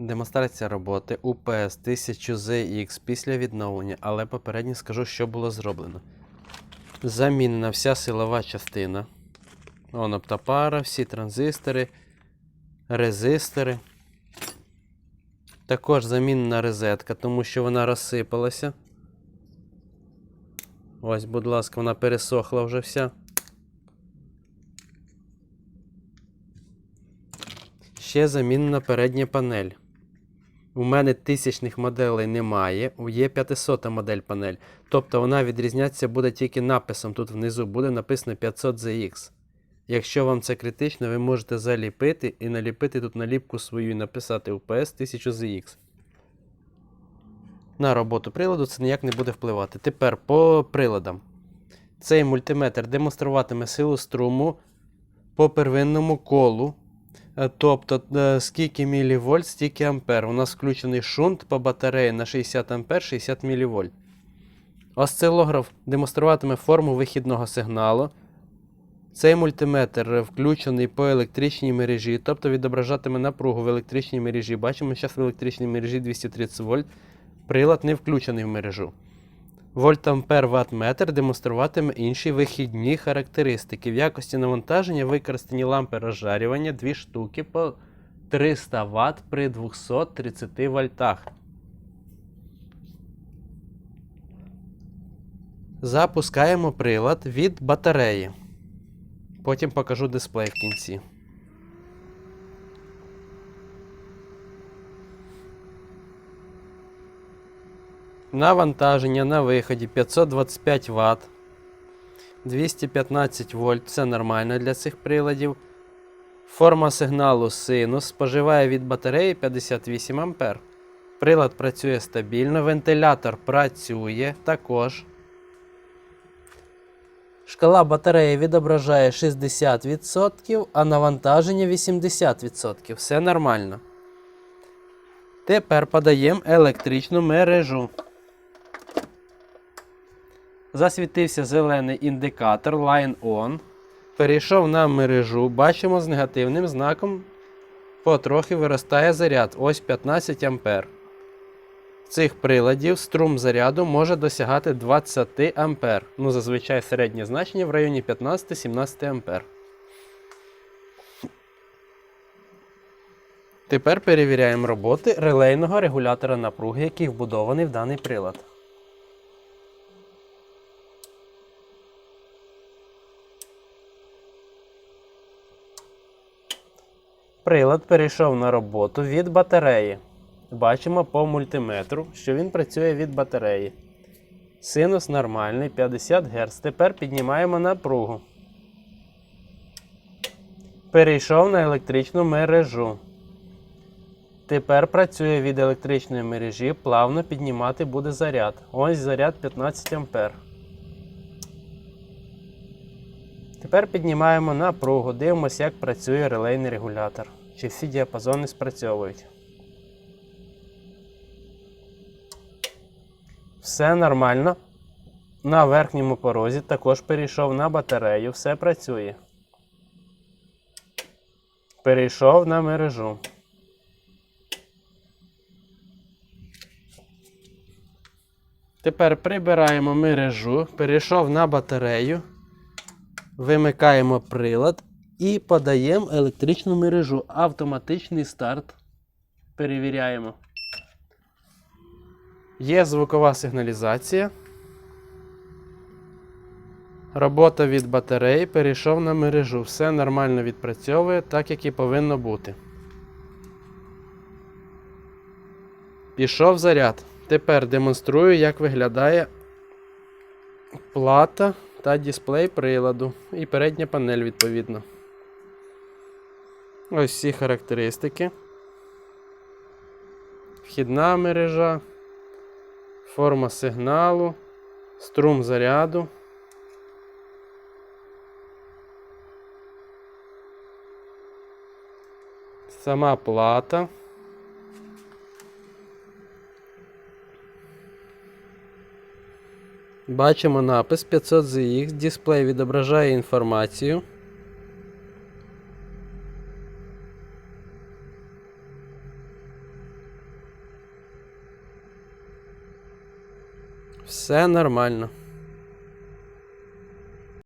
Демонстрація роботи UPS 1000ZX після відновлення, але попередньо скажу, що було зроблено. Замінена вся силова частина. Он оптопара, всі транзистори, резистори. Також замінена розетка, тому що вона розсипалася. Ось, будь ласка, вона пересохла вже вся. Ще замінена передня панель. У мене тисячних моделей немає, є 500 модель панель. Тобто вона відрізнятися буде тільки написом. Тут внизу буде написано 500ZX. Якщо вам це критично, ви можете заліпити і наліпити тут наліпку свою і написати UPS 1000ZX. На роботу приладу це ніяк не буде впливати. Тепер по приладам. Цей мультиметр демонструватиме силу струму по первинному колу. Е, Тобто, е, скільки мілівольт, стільки ампер. У нас включений шунт по батареї на 60 ампер, 60 мілівольт. Осцилограф демонструватиме форму вихідного сигналу. Цей мультиметр включений по електричній мережі, тобто відображатиме напругу в електричній мережі. Бачимо, зараз в електричній мережі 230 вольт. Прилад не включений в мережу. Вольтампер ваттметр демонструватиме інші вихідні характеристики. В якості навантаження використані лампи розжарювання 2 штуки по 300 Вт при 230 вольтах. Запускаємо прилад від батареї. Потім покажу дисплей в кінці. Навантаження на виході 525 Вт. 215 вольт це нормально для цих приладів. Форма сигналу синус споживає від батареї 58 А. Прилад працює стабільно, вентилятор працює також. Шкала батареї відображає 60%, а навантаження 80%. Все нормально. Тепер подаємо електричну мережу. Засвітився зелений індикатор Line On. Перейшов на мережу. Бачимо з негативним знаком. Потрохи виростає заряд. Ось 15 А. Цих приладів струм заряду може досягати 20 А. Ну, зазвичай середнє значення в районі 15-17 А. Тепер перевіряємо роботи релейного регулятора напруги, який вбудований в даний прилад. Прилад перейшов на роботу від батареї. Бачимо по мультиметру, що він працює від батареї. Синус нормальний 50 Гц. Тепер піднімаємо напругу. Перейшов на електричну мережу. Тепер працює від електричної мережі, плавно піднімати буде заряд. Ось заряд 15 А. Тепер піднімаємо напругу, дивимося, як працює релейний регулятор. Чи всі діапазони спрацьовують. Все нормально. На верхньому порозі також перейшов на батарею, все працює. Перейшов на мережу. Тепер прибираємо мережу, перейшов на батарею, вимикаємо прилад і подаємо електричну мережу. Автоматичний старт. Перевіряємо. Є звукова сигналізація. Робота від батареї перейшов на мережу. Все нормально відпрацьовує, так як і повинно бути. Пішов заряд. Тепер демонструю, як виглядає плата та дисплей приладу. І передня панель відповідно. Ось всі характеристики. Вхідна мережа, форма сигналу, струм заряду. Сама плата. Бачимо напис 500ZX, дисплей відображає інформацію. Все нормально.